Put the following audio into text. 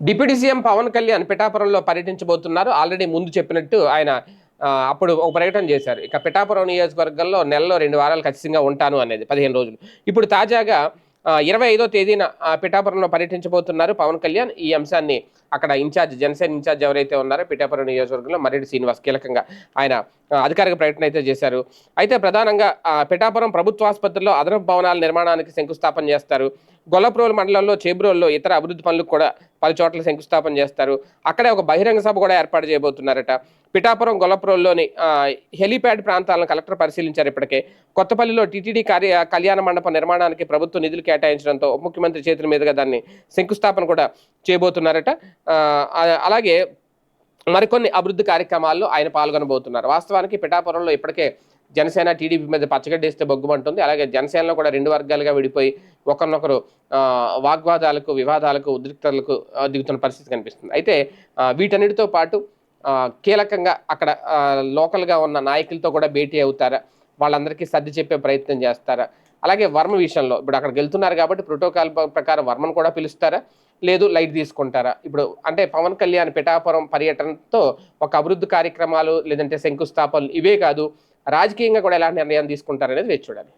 Deputy CM Pawan Kalyan పిఠాపురంలో పర్యటించబోతున్నారు. Already ముందు చెప్పినట్టు ఆయన అప్పుడు ఒక ప్రకటన చేశారు. ఇక పిఠాపురం నియోజకవర్గంలో నెలలో రెండు వారాలు ఖచ్చితంగా ఉంటాను అనేది పదిహేను రోజులు. ఇప్పుడు తాజాగా ఇరవై ఐదో తేదీన పిఠాపురంలో పర్యటించబోతున్నారు పవన్ కళ్యాణ్. ఈ అంశాన్ని అక్కడ ఇన్ఛార్జ్ జనసేన ఇన్ఛార్జ్ ఎవరైతే ఉన్నారో పిఠాపురం నియోజకవర్గంలో మర్రెడ్డి శ్రీనివాస్ కీలకంగా ఆయన అధికారిక ప్రకటన అయితే చేశారు. అయితే ప్రధానంగా పిఠాపురం ప్రభుత్వ ఆసుపత్రిలో అదనపు భవనాల నిర్మాణానికి శంకుస్థాపన చేస్తారు. గొల్లప్రోలు మండలంలో చేబ్రోల్లో ఇతర అభివృద్ధి పనులకు కూడా పలు చోట్ల శంకుస్థాపన చేస్తారు. అక్కడే ఒక బహిరంగ సభ కూడా ఏర్పాటు చేయబోతున్నారట. పిఠాపురం గొల్లపురంలోని హెలీప్యాడ్ ప్రాంతాలను కలెక్టర్ పరిశీలించారు ఇప్పటికే. కొత్తపల్లిలో టీటీడీ కార్య కళ్యాణ మండపం నిర్మాణానికి ప్రభుత్వం నిధులు కేటాయించడంతో ముఖ్యమంత్రి చేతుల మీదుగా దాన్ని శంకుస్థాపన కూడా చేయబోతున్నారట. అలాగే మరికొన్ని అభివృద్ధి కార్యక్రమాల్లో ఆయన పాల్గొనబోతున్నారు. వాస్తవానికి పిఠాపురంలో ఇప్పటికే జనసేన టీడీపీ మీద పచ్చగడ్డేస్తే బొగ్గుమంటుంది. అలాగే జనసేనలో కూడా రెండు వర్గాలుగా విడిపోయి ఒకరినొకరు వాగ్వాదాలకు వివాదాలకు ఉద్రిక్తలకు దిగుతున్న పరిస్థితి కనిపిస్తుంది. అయితే వీటన్నిటితో పాటు కీలకంగా అక్కడ లోకల్గా ఉన్న నాయకులతో కూడా భేటీ అవుతారా? వాళ్ళందరికీ సర్ది చెప్పే ప్రయత్నం చేస్తారా? అలాగే వర్మ విషయంలో ఇప్పుడు అక్కడికి వెళ్తున్నారు కాబట్టి ప్రోటోకాల్ ప్రకారం వర్మను కూడా పిలుస్తారా? లేదు లైట్ తీసుకుంటారా? ఇప్పుడు అంటే పవన్ కళ్యాణ్ పిఠాపురం పర్యటనతో ఒక అభివృద్ధి కార్యక్రమాలు లేదంటే శంకుస్థాపనలు ఇవే కాదు రాజకీయంగా కూడా ఎలాంటి నిర్ణయం తీసుకుంటారనేది వేచి చూడాలి.